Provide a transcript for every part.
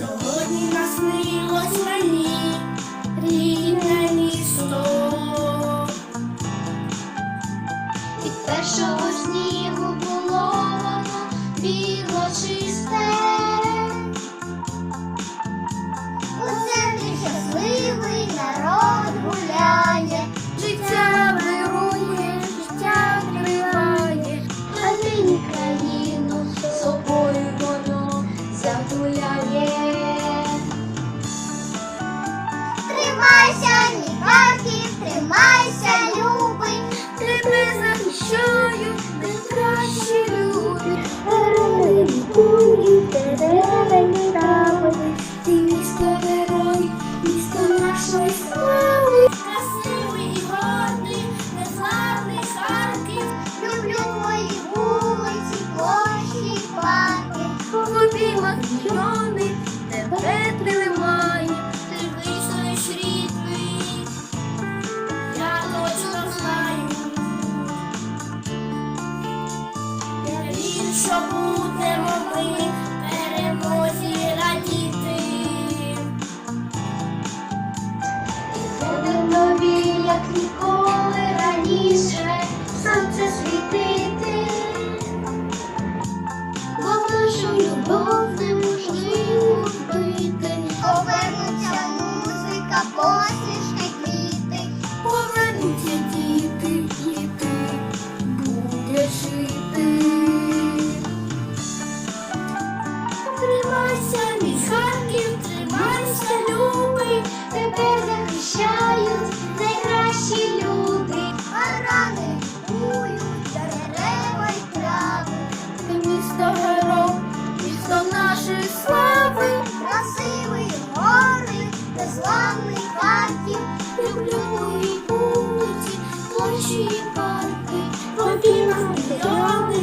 Сьогодні наснилось мені рідне місто. Від першого снігу було воно біло чисте. У центрі щасливий народ гуляє, життя вирує, життя триває, а ти তোমার що будемо ми перемозі радіти. І буде як наші парки, побігли.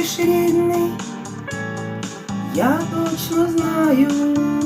будеш рідний, я точно знаю.